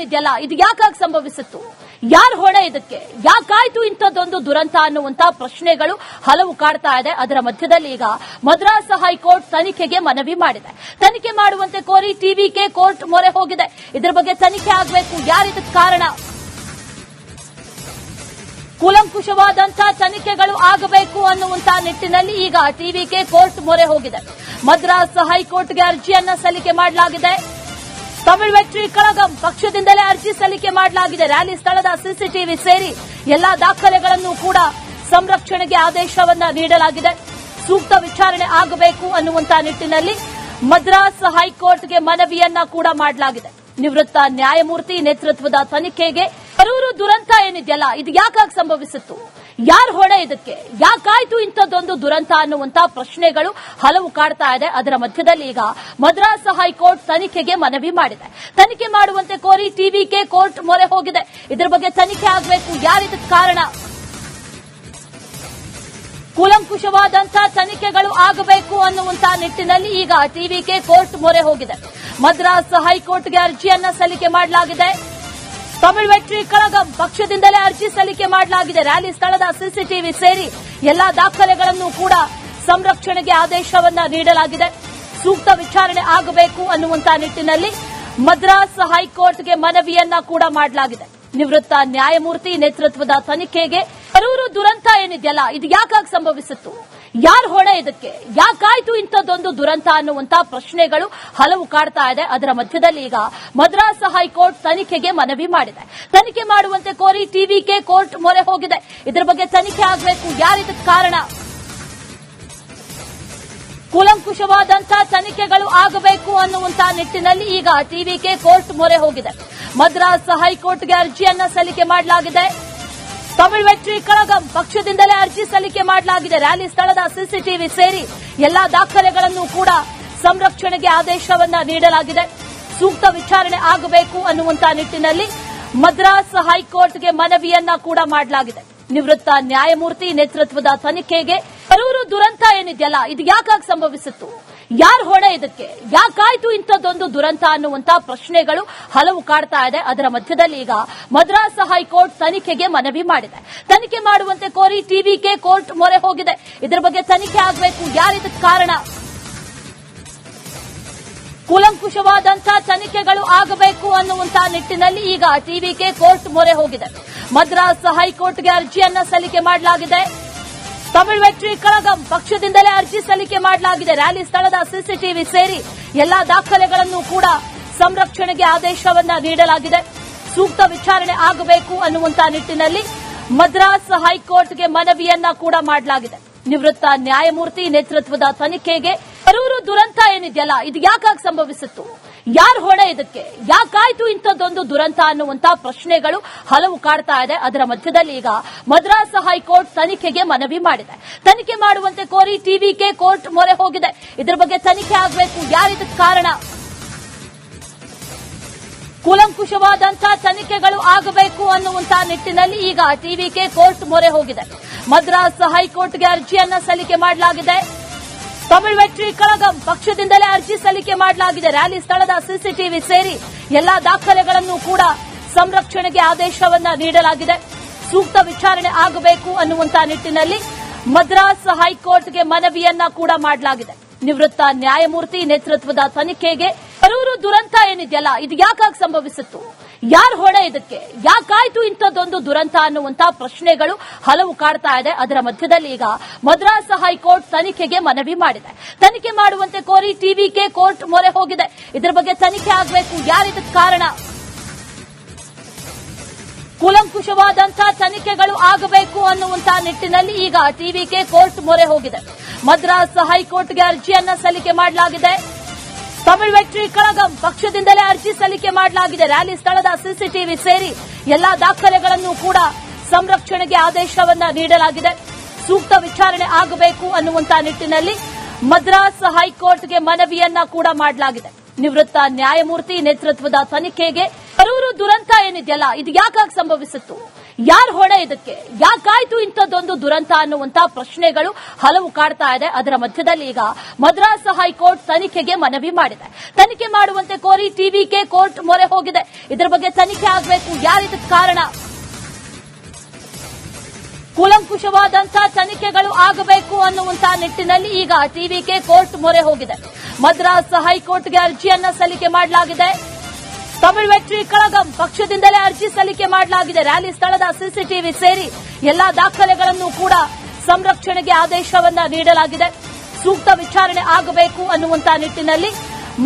ಏನಿದೆಯಲ್ಲ? ಇದು ಯಾಕಾಗಿ ಸಂಭವಿಸಿತ್ತು? ಯಾರು ಹೊಣೆ ಇದಕ್ಕೆ? ಯಾಕಾಯ್ತು ಇಂಥದ್ದೊಂದು ದುರಂತ ಅನ್ನುವಂತಹ ಪ್ರಶ್ನೆಗಳು ಹಲವು ಕಾಡ್ತಾ ಇದೆ. ಅದರ ಮಧ್ಯದಲ್ಲಿ ಈಗ ಮದ್ರಾಸ್ ಹೈಕೋರ್ಟ್ ತನಿಖೆಗೆ ಮನವಿ ಮಾಡಿದೆ. ತನಿಖೆ ಮಾಡುವಂತೆ ಕೋರಿ ಟಿವಿಕೆ ಕೋರ್ಟ್ ಮೊರೆ ಹೋಗಿದೆ. ಇದರ ಬಗ್ಗೆ ತನಿಖೆ ಆಗಬೇಕು. ಯಾರಿದಕ್ಕೆ ಕಾರಣ? ಕೂಲಂಕುಷವಾದಂತಹ ತನಿಖೆಗಳು ಆಗಬೇಕು ಅನ್ನುವಂತಹ ನಿಟ್ಟಿನಲ್ಲಿ ಈಗ ಟಿವಿಕೆ ಕೋರ್ಟ್ ಮೊರೆ ಹೋಗಿದೆ. ಮದ್ರಾಸ್ ಹೈಕೋರ್ಟ್ಗೆ ಅರ್ಜಿಯನ್ನ ಸಲ್ಲಿಕೆ ಮಾಡಲಾಗಿದೆ. ತಮಿಳ್ ವೆಟ್ರಿ ಕಳಗಂ ಪಕ್ಷದಿಂದಲೇ ಅರ್ಜಿ ಸಲ್ಲಿಕೆ ಮಾಡಲಾಗಿದೆ. ರ್ಯಾಲಿ ಸ್ಥಳದ ಸಿಸಿಟಿವಿ ಸೇರಿ ಎಲ್ಲಾ ದಾಖಲೆಗಳನ್ನು ಕೂಡ ಸಂರಕ್ಷಣೆಗೆ ಆದೇಶವನ್ನ ನೀಡಲಾಗಿದೆ. ಸೂಕ್ತ ವಿಚಾರಣೆ ಆಗಬೇಕು ಅನ್ನುವಂತಹ ನಿಟ್ಟಿನಲ್ಲಿ ಮದ್ರಾಸ್ ಹೈಕೋರ್ಟ್ಗೆ ಮನವಿಯನ್ನ ಕೂಡ ಮಾಡಲಾಗಿದೆ. ನಿವೃತ್ತ ನ್ಯಾಯಮೂರ್ತಿ ನೇತೃತ್ವದ ತನಿಖೆಗೆ ಕರೂರು ದುರಂತ ಏನಿದೆಯಲ್ಲ, ಇದು ಯಾಕಾಗಿ ಸಂಭವಿಸಿತ್ತು? ಯಾರ ಹೊಣೆ ಇದಕ್ಕೆ? ಯಾಕಾಯ್ತು ಇಂಥದ್ದೊಂದು ದುರಂತ ಅನ್ನುವಂತ ಪ್ರಶ್ನೆಗಳು ಹಲವು ಕಾಡ್ತಾ ಇದೆ. ಅದರ ಮಧ್ಯದಲ್ಲಿ ಈಗ ಮದ್ರಾಸ್ ಹೈಕೋರ್ಟ್ ತನಿಖೆಗೆ ಮನವಿ ಮಾಡಿದೆ. ತನಿಖೆ ಮಾಡುವಂತೆ ಕೋರಿ ಟಿವಿಕೆ ಕೋರ್ಟ್ ಮೊರೆ ಹೋಗಿದೆ. ಇದರ ಬಗ್ಗೆ ತನಿಖೆ ಆಗಬೇಕು. ಯಾರಿದಕ್ಕೆ ಕಾರಣ? ಕೂಲಂಕುಷವಾದಂತಹ ತನಿಖೆಗಳು ಆಗಬೇಕು ಅನ್ನುವಂತಹ ನಿಟ್ಟಿನಲ್ಲಿ ಈಗ ಟಿವಿಕೆ ಕೋರ್ಟ್ ಮೊರೆ ಹೋಗಿದೆ. ಮದ್ರಾಸ್ ಹೈಕೋರ್ಟ್ಗೆ ಅರ್ಜಿಯನ್ನ ಸಲ್ಲಿಕೆ ಮಾಡಲಾಗಿದೆ. ತಮಿಳ್ ವೆಟ್ರಿ ಕಳಗಂ ಪಕ್ಷದಿಂದಲೇ ಅರ್ಜಿ ಸಲ್ಲಿಕೆ ಮಾಡಲಾಗಿದೆ. ರ್ಯಾಲಿ ಸ್ಥಳದ ಸಿಸಿಟಿವಿ ಸೇರಿ ಎಲ್ಲಾ ದಾಖಲೆಗಳನ್ನು ಕೂಡ ಸಂರಕ್ಷಣೆಗೆ ಆದೇಶವನ್ನ ನೀಡಲಾಗಿದೆ. ಸೂಕ್ತ ವಿಚಾರಣೆ ಆಗಬೇಕು ಅನ್ನುವಂತಹ ನಿಟ್ಟಿನಲ್ಲಿ ಮದ್ರಾಸ್ ಹೈಕೋರ್ಟ್ಗೆ ಮನವಿಯನ್ನ ಕೂಡ ಮಾಡಲಾಗಿದೆ. ನಿವೃತ್ತ ನ್ಯಾಯಮೂರ್ತಿ ನೇತೃತ್ವದ ತನಿಖೆಗೆ ಕರೂರು ದುರಂತ ಏನಿದೆಯಲ್ಲ, ಇದು ಯಾಕಾಗಿ ಸಂಭವಿಸಿತ್ತು? ಯಾರ ಹೊಣೆ ಇದಕ್ಕೆ? ಯಾಕಾಯ್ತು ಇಂಥದ್ದೊಂದು ದುರಂತ ಅನ್ನುವಂತಹ ಪ್ರಶ್ನೆಗಳು ಹಲವು ಕಾಡ್ತಾ ಇದೆ. ಅದರ ಮಧ್ಯದಲ್ಲಿ ಈಗ ಮದ್ರಾಸ್ ಹೈಕೋರ್ಟ್ ತನಿಖೆಗೆ ಮನವಿ ಮಾಡಿದೆ. ತನಿಖೆ ಮಾಡುವಂತೆ ಕೋರಿ ಟಿವಿಕೆ ಕೋರ್ಟ್ ಮೊರೆ ಹೋಗಿದೆ. ಇದರ ಬಗ್ಗೆ ತನಿಖೆ ಆಗಬೇಕು. ಯಾರಿದಕ್ಕೆ ಕಾರಣ? ಕೂಲಂಕುಷವಾದಂತಹ ತನಿಖೆಗಳು ಆಗಬೇಕು ಅನ್ನುವಂತಹ ನಿಟ್ಟಿನಲ್ಲಿ ಈಗ ಟಿವಿಕೆ ಕೋರ್ಟ್ ಮೊರೆ ಹೋಗಿದೆ. ಮದ್ರಾಸ್ ಹೈಕೋರ್ಟ್ಗೆ ಅರ್ಜಿಯನ್ನ ಸಲ್ಲಿಕೆ ಮಾಡಲಾಗಿದೆ. ತಮಿಳ್ ವೆಟ್ರಿ ಕಳಗಂ ಪಕ್ಷದಿಂದಲೇ ಅರ್ಜಿ ಸಲ್ಲಿಕೆ ಮಾಡಲಾಗಿದೆ. ರ್ಯಾಲಿ ಸ್ಥಳದ ಸಿಸಿಟಿವಿ ಸೇರಿ ಎಲ್ಲಾ ದಾಖಲೆಗಳನ್ನು ಕೂಡ ಸಂರಕ್ಷಣೆಗೆ ಆದೇಶವನ್ನ ನೀಡಲಾಗಿದೆ. ಸೂಕ್ತ ವಿಚಾರಣೆ ಆಗಬೇಕು ಅನ್ನುವಂತಹ ನಿಟ್ಟಿನಲ್ಲಿ ಮದ್ರಾಸ್ ಹೈಕೋರ್ಟ್ಗೆ ಮನವಿಯನ್ನ ಕೂಡ ಮಾಡಲಾಗಿದೆ. ನಿವೃತ್ತ ನ್ಯಾಯಮೂರ್ತಿ ನೇತೃತ್ವದ ತನಿಖೆಗೆ ಕರೂರು ದುರಂತ ಏನಿದೆಯಲ್ಲ, ಇದು ಯಾಕಾಗಿ ಸಂಭವಿಸಿತ್ತು? ಯಾರ ಹೊಣೆ ಇದಕ್ಕೆ? ಯಾಕಾಯ್ತು ಇಂಥದ್ದೊಂದು ದುರಂತ ಅನ್ನುವಂತ ಪ್ರಶ್ನೆಗಳು ಹಲವು ಕಾಡ್ತಾ ಇದೆ. ಅದರ ಮಧ್ಯದಲ್ಲಿ ಈಗ ಮದ್ರಾಸ್ ಹೈಕೋರ್ಟ್ ತನಿಖೆಗೆ ಮನವಿ ಮಾಡಿದೆ. ತನಿಖೆ ಮಾಡುವಂತೆ ಕೋರಿ ಟಿವಿಕೆ ಕೋರ್ಟ್ ಮೊರೆ ಹೋಗಿದೆ. ಇದರ ಬಗ್ಗೆ ತನಿಖೆ ಆಗಬೇಕು. ಯಾರಿದಕ್ಕೆ ಕಾರಣ? ಕೂಲಂಕುಷವಾದಂತಹ ತನಿಖೆಗಳು ಆಗಬೇಕು ಅನ್ನುವಂತಹ ನಿಟ್ಟಿನಲ್ಲಿ ಈಗ ಟಿವಿಕೆ ಕೋರ್ಟ್ ಮೊರೆ ಹೋಗಿದೆ. ಮದ್ರಾಸ್ ಹೈಕೋರ್ಟ್ಗೆ ಅರ್ಜಿಯನ್ನ ಸಲ್ಲಿಕೆ ಮಾಡಲಾಗಿದೆ. ತಮಿಳ್ ವೆಟ್ರಿ ಕಳಗಂ ಪಕ್ಷದಿಂದಲೇ ಅರ್ಜಿ ಸಲ್ಲಿಕೆ ಮಾಡಲಾಗಿದೆ. ರ್ಯಾಲಿ ಸ್ಥಳದ ಸಿಸಿಟಿವಿ ಸೇರಿ ಎಲ್ಲಾ ದಾಖಲೆಗಳನ್ನು ಕೂಡ ಸಂರಕ್ಷಣೆಗೆ ಆದೇಶವನ್ನ ನೀಡಲಾಗಿದೆ. ಸೂಕ್ತ ವಿಚಾರಣೆ ಆಗಬೇಕು ಅನ್ನುವಂತಹ ನಿಟ್ಟಿನಲ್ಲಿ ಮದ್ರಾಸ್ ಹೈಕೋರ್ಟ್ಗೆ ಮನವಿಯನ್ನ ಕೂಡ ಮಾಡಲಾಗಿದೆ. ನಿವೃತ್ತ ನ್ಯಾಯಮೂರ್ತಿ ನೇತೃತ್ವದ ತನಿಖೆಗೆ ಕರೂರು ದುರಂತ ಏನಿದೆಯಲ್ಲ, ಇದು ಯಾಕಾಗಿ ಸಂಭವಿಸಿತ್ತು? ಯಾರ ಹೊಣೆ ಇದಕ್ಕೆ? ಯಾಕಾಯ್ತು ಇಂಥದ್ದೊಂದು ದುರಂತ ಅನ್ನುವಂತಹ ಪ್ರಶ್ನೆಗಳು ಹಲವು ಕಾಡ್ತಾ ಇದೆ. ಅದರ ಮಧ್ಯದಲ್ಲಿ ಈಗ ಮದ್ರಾಸ್ ಹೈಕೋರ್ಟ್ ತನಿಖೆಗೆ ಮನವಿ ಮಾಡಿದೆ. ತನಿಖೆ ಮಾಡುವಂತೆ ಕೋರಿ ಟಿವಿಕೆ ಕೋರ್ಟ್ ಮೊರೆ ಹೋಗಿದೆ. ಇದರ ಬಗ್ಗೆ ತನಿಖೆ ಆಗಬೇಕು. ಯಾರಿದಕ್ಕೆ ಕಾರಣ? ಕೂಲಂಕುಷವಾದಂತಹ ತನಿಖೆಗಳು ಆಗಬೇಕು ಅನ್ನುವಂತಹ ನಿಟ್ಟಿನಲ್ಲಿ ಈಗ ಟಿವಿಕೆ ಕೋರ್ಟ್ ಮೊರೆ ಹೋಗಿದೆ. ಮದ್ರಾಸ್ ಹೈಕೋರ್ಟ್ಗೆ ಅರ್ಜಿಯನ್ನ ಸಲ್ಲಿಕೆ ಮಾಡಲಾಗಿದೆ. ತಮಿಳ್ ವೆಟ್ರಿ ಕಳಗಂ ಪಕ್ಷದಿಂದಲೇ ಅರ್ಜಿ ಸಲ್ಲಿಕೆ ಮಾಡಲಾಗಿದೆ. ರ್ಯಾಲಿ ಸ್ಥಳದ ಸಿಸಿಟಿವಿ ಸೇರಿ ಎಲ್ಲಾ ದಾಖಲೆಗಳನ್ನು ಕೂಡ ಸಂರಕ್ಷಣೆಗೆ ಆದೇಶವನ್ನ ನೀಡಲಾಗಿದೆ. ಸೂಕ್ತ ವಿಚಾರಣೆ ಆಗಬೇಕು ಅನ್ನುವಂತಹ ನಿಟ್ಟಿನಲ್ಲಿ ಮದ್ರಾಸ್ ಹೈಕೋರ್ಟ್ಗೆ ಮನವಿಯನ್ನ ಕೂಡ ಮಾಡಲಾಗಿದೆ. ನಿವೃತ್ತ ನ್ಯಾಯಮೂರ್ತಿ ನೇತೃತ್ವದ ತನಿಖೆಗೆ ಕರೂರು ದುರಂತ ಏನಿದೆಯಲ್ಲ, ಇದು ಯಾಕಾಗಿ ಸಂಭವಿಸಿತ್ತು? ಯಾರ ಹೊಣೆ ಇದಕ್ಕೆ? ಯಾಕಾಯ್ತು ಇಂಥದ್ದೊಂದು ದುರಂತ ಅನ್ನುವಂತಹ ಪ್ರಶ್ನೆಗಳು ಹಲವು ಕಾಡ್ತಾ ಇದೆ. ಅದರ ಮಧ್ಯದಲ್ಲಿ ಈಗ ಮದ್ರಾಸ್ ಹೈಕೋರ್ಟ್ ತನಿಖೆಗೆ ಮನವಿ ಮಾಡಿದೆ. ತನಿಖೆ ಮಾಡುವಂತೆ ಕೋರಿ ಟಿವಿಕೆ ಕೋರ್ಟ್ ಮೊರೆ ಹೋಗಿದೆ. ಇದರ ಬಗ್ಗೆ ತನಿಖೆ ಆಗಬೇಕು. ಯಾರಿದಕ್ಕೆ ಕಾರಣ? ಕೂಲಂಕುಷವಾದಂತಹ ತನಿಖೆಗಳು ಆಗಬೇಕು ಅನ್ನುವಂತಹ ನಿಟ್ಟಿನಲ್ಲಿ ಈಗ ಟಿವಿಕೆ ಕೋರ್ಟ್ ಮೊರೆ ಹೋಗಿದೆ. ಮದ್ರಾಸ್ ಹೈಕೋರ್ಟ್ಗೆ ಅರ್ಜಿಯನ್ನ ಸಲ್ಲಿಕೆ ಮಾಡಲಾಗಿದೆ. ತಮಿಳ್ ವೆಟ್ರಿ ಕಳಗಂ ಪಕ್ಷದಿಂದಲೇ ಅರ್ಜಿ ಸಲ್ಲಿಕೆ ಮಾಡಲಾಗಿದೆ. ರ್ಯಾಲಿ ಸ್ಥಳದ ಸಿಸಿಟಿವಿ ಸೇರಿ ಎಲ್ಲಾ ದಾಖಲೆಗಳನ್ನು ಕೂಡ ಸಂರಕ್ಷಣೆಗೆ ಆದೇಶವನ್ನ ನೀಡಲಾಗಿದೆ. ಸೂಕ್ತ ವಿಚಾರಣೆ ಆಗಬೇಕು ಅನ್ನುವಂತಹ ನಿಟ್ಟಿನಲ್ಲಿ ಮದ್ರಾಸ್ ಹೈಕೋರ್ಟ್ಗೆ ಮನವಿಯನ್ನ ಕೂಡ ಮಾಡಲಾಗಿದೆ. ನಿವೃತ್ತ ನ್ಯಾಯಮೂರ್ತಿ ನೇತೃತ್ವದ ತನಿಖೆಗೆ ಕರೂರು ದುರಂತ ಏನಿದೆಯಲ್ಲ, ಇದು ಯಾಕಾಗಿ ಸಂಭವಿಸಿತ್ತು? ಯಾರ್ ಹೊಣೆ ಇದಕ್ಕೆ? ಯಾಕಾಯ್ತು ಇಂಥದ್ದೊಂದು ದುರಂತ ಅನ್ನುವಂತ ಪ್ರಶ್ನೆಗಳು ಹಲವು ಕಾಡ್ತಾ ಇದೆ. ಅದರ ಮಧ್ಯದಲ್ಲಿ ಈಗ ಮದ್ರಾಸ್ ಹೈಕೋರ್ಟ್ ತನಿಖೆಗೆ ಮನವಿ ಮಾಡಿದೆ. ತನಿಖೆ ಮಾಡುವಂತೆ ಕೋರಿ ಟಿವಿಕೆ ಕೋರ್ಟ್ ಮೊರೆ ಹೋಗಿದೆ. ಇದರ ಬಗ್ಗೆ ತನಿಖೆ ಆಗಬೇಕು. ಯಾರಿದಕ್ಕೆ ಕಾರಣ? ಕೂಲಂಕುಷವಾದಂತಹ ತನಿಖೆಗಳು ಆಗಬೇಕು ಅನ್ನುವಂತಹ ನಿಟ್ಟಿನಲ್ಲಿ ಈಗ ಟಿವಿಕೆ ಕೋರ್ಟ್ ಮೊರೆ ಹೋಗಿದೆ. ಮದ್ರಾಸ್ ಹೈಕೋರ್ಟ್ಗೆ ಅರ್ಜಿಯನ್ನ ಸಲ್ಲಿಕೆ ಮಾಡಲಾಗಿದೆ. ತಮಿಳ್ ವೆಟ್ರಿ ಕಳಗಂ ಪಕ್ಷದಿಂದಲೇ ಅರ್ಜಿ ಸಲ್ಲಿಕೆ ಮಾಡಲಾಗಿದೆ. ರ್ಯಾಲಿ ಸ್ಥಳದ ಸಿಸಿಟಿವಿ ಸೇರಿ ಎಲ್ಲಾ ದಾಖಲೆಗಳನ್ನು ಕೂಡ ಸಂರಕ್ಷಣೆಗೆ ಆದೇಶವನ್ನ ನೀಡಲಾಗಿದೆ. ಸೂಕ್ತ ವಿಚಾರಣೆ ಆಗಬೇಕು ಅನ್ನುವಂತಹ ನಿಟ್ಟಿನಲ್ಲಿ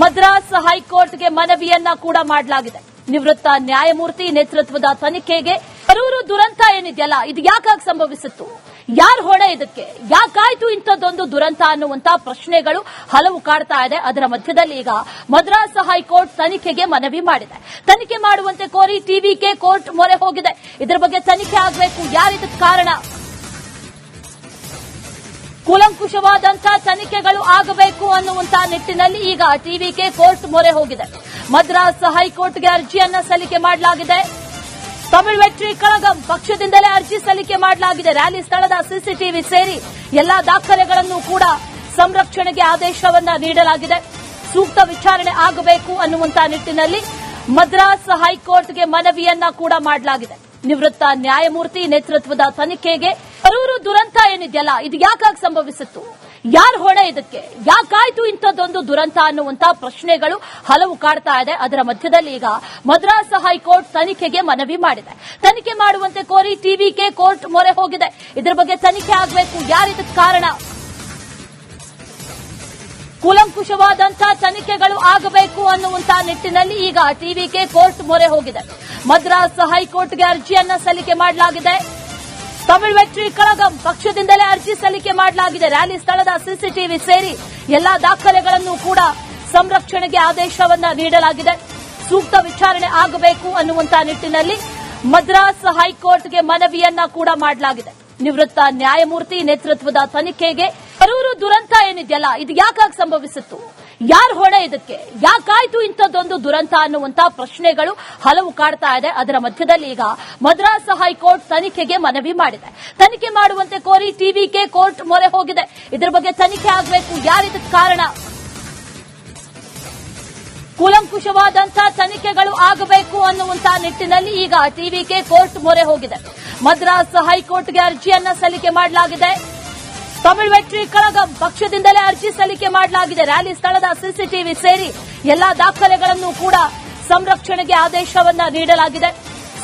ಮದ್ರಾಸ್ ಹೈಕೋರ್ಟ್ಗೆ ಮನವಿಯನ್ನ ಕೂಡ ಮಾಡಲಾಗಿದೆ. ನಿವೃತ್ತ ನ್ಯಾಯಮೂರ್ತಿ ನೇತೃತ್ವದ ತನಿಖೆಗೆ ಕರೂರು ದುರಂತ ಏನಿದೆಯಲ್ಲ, ಇದು ಯಾಕಾಗಿ ಸಂಭವಿಸಿತ್ತು? ಯಾರ್ ಹೊಣೆ ಇದಕ್ಕೆ? ಯಾಕಾಯ್ತು ಇಂಥದ್ದೊಂದು ದುರಂತ ಅನ್ನುವಂತ ಪ್ರಶ್ನೆಗಳು ಹಲವು ಕಾಡ್ತಾ ಇದೆ. ಅದರ ಮಧ್ಯದಲ್ಲಿ ಈಗ ಮದ್ರಾಸ್ ಹೈಕೋರ್ಟ್ ತನಿಖೆಗೆ ಮನವಿ ಮಾಡಿದೆ. ತನಿಖೆ ಮಾಡುವಂತೆ ಕೋರಿ ಟಿವಿಕೆ ಕೋರ್ಟ್ ಮೊರೆ ಹೋಗಿದೆ. ಇದರ ಬಗ್ಗೆ ತನಿಖೆ ಆಗಬೇಕು. ಯಾರಿದಕ್ಕೆ ಕಾರಣ? ಕೂಲಂಕುಷವಾದಂತಹ ತನಿಖೆಗಳು ಆಗಬೇಕು ಅನ್ನುವಂತಹ ನಿಟ್ಟಿನಲ್ಲಿ ಈಗ ಟಿವಿಕೆ ಕೋರ್ಟ್ ಮೊರೆ ಹೋಗಿದೆ. ಮದ್ರಾಸ್ ಹೈಕೋರ್ಟ್ಗೆ ಅರ್ಜಿಯನ್ನ ಸಲ್ಲಿಕೆ ಮಾಡಲಾಗಿದೆ. ತಮಿಳ್ ವೆಟ್ರಿ ಕಳಗಂ ಪಕ್ಷದಿಂದಲೇ ಅರ್ಜಿ ಸಲ್ಲಿಕೆ ಮಾಡಲಾಗಿದೆ. ರ್ಯಾಲಿ ಸ್ಥಳದ ಸಿಸಿಟಿವಿ ಸೇರಿ ಎಲ್ಲಾ ದಾಖಲೆಗಳನ್ನು ಕೂಡ ಸಂರಕ್ಷಣೆಗೆ ಆದೇಶವನ್ನ ನೀಡಲಾಗಿದೆ. ಸೂಕ್ತ ವಿಚಾರಣೆ ಆಗಬೇಕು ಅನ್ನುವಂತಹ ನಿಟ್ಟಿನಲ್ಲಿ ಮದ್ರಾಸ್ ಹೈಕೋರ್ಟ್ಗೆ ಮನವಿಯನ್ನ ಕೂಡ ಮಾಡಲಾಗಿದೆ. ನಿವೃತ್ತ ನ್ಯಾಯಮೂರ್ತಿ ನೇತೃತ್ವದ ತನಿಖೆಗೆ ಕರೂರು ದುರಂತ ಏನಿದೆಯಲ್ಲ, ಇದು ಯಾಕಾಗಿ ಸಂಭವಿಸಿತ್ತು? ಯಾರ್ ಹೊಣೆ ಇದಕ್ಕೆ? ಯಾಕಾಯ್ತು ಇಂಥದ್ದೊಂದು ದುರಂತ ಅನ್ನುವಂತ ಪ್ರಶ್ನೆಗಳು ಹಲವು ಕಾಡ್ತಾ ಇದೆ. ಅದರ ಮಧ್ಯದಲ್ಲಿ ಈಗ ಮದ್ರಾಸ್ ಹೈಕೋರ್ಟ್ ತನಿಖೆಗೆ ಮನವಿ ಮಾಡಿದೆ. ತನಿಖೆ ಮಾಡುವಂತೆ ಕೋರಿ ಟಿವಿಕೆ ಕೋರ್ಟ್ ಮೊರೆ ಹೋಗಿದೆ. ಇದರ ಬಗ್ಗೆ ತನಿಖೆ ಆಗಬೇಕು. ಯಾರಿದಕ್ಕೆ ಕಾರಣ? ಕೂಲಂಕುಷವಾದಂತಹ ತನಿಖೆಗಳು ಆಗಬೇಕು ಅನ್ನುವಂತಹ ನಿಟ್ಟಿನಲ್ಲಿ ಈಗ ಟಿವಿಕೆ ಕೋರ್ಟ್ ಮೊರೆ ಹೋಗಿದೆ. ಮದ್ರಾಸ್ ಹೈಕೋರ್ಟ್ಗೆ ಅರ್ಜಿಯನ್ನ ಸಲ್ಲಿಕೆ ಮಾಡಲಾಗಿದೆ. ತಮಿಳ್ ವೆಟ್ರಿ ಕಳಗಂ ಪಕ್ಷದಿಂದಲೇ ಅರ್ಜಿ ಸಲ್ಲಿಕೆ ಮಾಡಲಾಗಿದೆ. ರ್ಯಾಲಿ ಸ್ಥಳದ ಸಿಸಿಟಿವಿ ಸೇರಿ ಎಲ್ಲಾ ದಾಖಲೆಗಳನ್ನು ಕೂಡ ಸಂರಕ್ಷಣೆಗೆ ಆದೇಶವನ್ನ ನೀಡಲಾಗಿದೆ. ಸೂಕ್ತ ವಿಚಾರಣೆ ಆಗಬೇಕು ಅನ್ನುವಂತಹ ನಿಟ್ಟಿನಲ್ಲಿ ಮದ್ರಾಸ್ ಹೈಕೋರ್ಟ್ಗೆ ಮನವಿಯನ್ನ ಕೂಡ ಮಾಡಲಾಗಿದೆ. ನಿವೃತ್ತ ನ್ಯಾಯಮೂರ್ತಿ ನೇತೃತ್ವದ ತನಿಖೆಗೆ ಕರೂರು ದುರಂತ ಏನಿದೆಯಲ್ಲ, ಇದು ಯಾಕಾಗಿ ಸಂಭವಿಸಿತ್ತು? ಯಾರ್ ಹೊಣೆ ಇದಕ್ಕೆ? ಯಾಕಾಯ್ತು ಇಂಥದ್ದೊಂದು ದುರಂತ ಅನ್ನುವಂತ ಪ್ರಶ್ನೆಗಳು ಹಲವು ಕಾಡ್ತಾ ಇದೆ. ಅದರ ಮಧ್ಯದಲ್ಲಿ ಈಗ ಮದ್ರಾಸ್ ಹೈಕೋರ್ಟ್ ತನಿಖೆಗೆ ಮನವಿ ಮಾಡಿದೆ. ತನಿಖೆ ಮಾಡುವಂತೆ ಕೋರಿ ಟಿವಿಕೆ ಕೋರ್ಟ್ ಮೊರೆ ಹೋಗಿದೆ. ಇದರ ಬಗ್ಗೆ ತನಿಖೆ ಆಗಬೇಕು. ಯಾರಿದಕ್ಕೆ ಕಾರಣ? ಕೂಲಂಕುಷವಾದಂತಹ ತನಿಖೆಗಳು ಆಗಬೇಕು ಅನ್ನುವಂತಹ ನಿಟ್ಟಿನಲ್ಲಿ ಈಗ ಟಿವಿಕೆ ಕೋರ್ಟ್ ಮೊರೆ ಹೋಗಿದೆ. ಮದ್ರಾಸ್ ಹೈಕೋರ್ಟ್ಗೆ ಅರ್ಜಿಯನ್ನ ಸಲ್ಲಿಕೆ ಮಾಡಲಾಗಿದೆ. ತಮಿಳ್ ವೆಟ್ರಿ ಕಳಗಂ ಪಕ್ಷದಿಂದಲೇ ಅರ್ಜಿ ಸಲ್ಲಿಕೆ ಮಾಡಲಾಗಿದೆ. ರ್ಯಾಲಿ ಸ್ಥಳದ ಸಿಸಿಟಿವಿ ಸೇರಿ ಎಲ್ಲಾ ದಾಖಲೆಗಳನ್ನು ಕೂಡ ಸಂರಕ್ಷಣೆಗೆ ಆದೇಶವನ್ನ ನೀಡಲಾಗಿದೆ.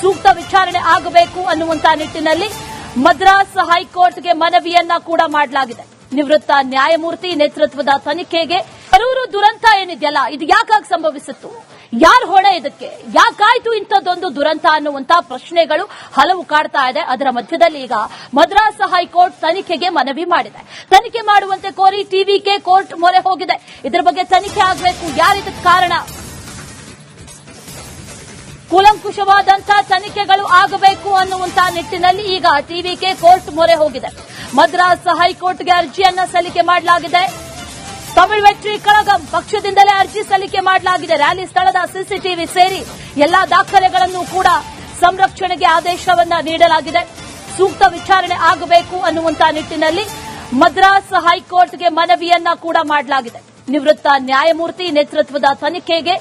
ಸೂಕ್ತ ವಿಚಾರಣೆ ಆಗಬೇಕು ಅನ್ನುವಂತಹ ನಿಟ್ಟಿನಲ್ಲಿ ಮದ್ರಾಸ್ ಹೈಕೋರ್ಟ್ಗೆ ಮನವಿಯನ್ನ ಕೂಡ ಮಾಡಲಾಗಿದೆ. ನಿವೃತ್ತ ನ್ಯಾಯಮೂರ್ತಿ ನೇತೃತ್ವದ ತನಿಖೆಗೆ ಕರೂರು ದುರಂತ ಏನಿದೆಯಲ್ಲ, ಇದು ಯಾಕಾಗಿ ಸಂಭವಿಸಿತ್ತು? ಯಾರ್ ಹೊಣೆ ಇದಕ್ಕೆ? ಯಾಕಾಯ್ತು ಇಂಥದ್ದೊಂದು ದುರಂತ ಅನ್ನುವಂತಹ ಪ್ರಶ್ನೆಗಳು ಹಲವು ಕಾಡ್ತಾ ಇದೆ. ಅದರ ಮಧ್ಯದಲ್ಲಿ ಈಗ ಮದ್ರಾಸ್ ಹೈಕೋರ್ಟ್ ತನಿಖೆಗೆ ಮನವಿ ಮಾಡಿದೆ. ತನಿಖೆ ಮಾಡುವಂತೆ ಕೋರಿ ಟಿವಿಕೆ ಕೋರ್ಟ್ ಮೊರೆ ಹೋಗಿದೆ. ಇದರ ಬಗ್ಗೆ ತನಿಖೆ ಆಗಬೇಕು. ಯಾರಿದಕ್ಕೆ ಕಾರಣ? ಕೂಲಂಕುಷವಾದಂತಹ ತನಿಖೆಗಳು ಆಗಬೇಕು ಅನ್ನುವಂತಹ ನಿಟ್ಟಿನಲ್ಲಿ ಈಗ ಟಿವಿಕೆ ಕೋರ್ಟ್ ಮೊರೆ ಹೋಗಿದೆ. ಮದ್ರಾಸ್ ಹೈಕೋರ್ಟ್ಗೆ ಅರ್ಜಿಯನ್ನ ಸಲ್ಲಿಕೆ ಮಾಡಲಾಗಿದೆ. ತಮಿಳ್ ವೆಟ್ರಿ ಕಳಗಂ ಪಕ್ಷದಿಂದಲೇ ಅರ್ಜಿ ಸಲ್ಲಿಕೆ ಮಾಡಲಾಗಿದೆ. ರ್ಯಾಲಿ ಸ್ಥಳದ ಸಿಸಿಟಿವಿ ಸೇರಿ ಎಲ್ಲಾ ದಾಖಲೆಗಳನ್ನು ಕೂಡ ಸಂರಕ್ಷಣೆಗೆ ಆದೇಶವನ್ನ ನೀಡಲಾಗಿದೆ. ಸೂಕ್ತ ವಿಚಾರಣೆ ಆಗಬೇಕು ಅನ್ನುವಂತಹ ನಿಟ್ಟಿನಲ್ಲಿ ಮದ್ರಾಸ್ ಹೈಕೋರ್ಟ್ಗೆ ಮನವಿಯನ್ನ ಕೂಡ ಮಾಡಲಾಗಿದೆ. ನಿವೃತ್ತ ನ್ಯಾಯಮೂರ್ತಿ ನೇತೃತ್ವದ ತನಿಖೆಗೆ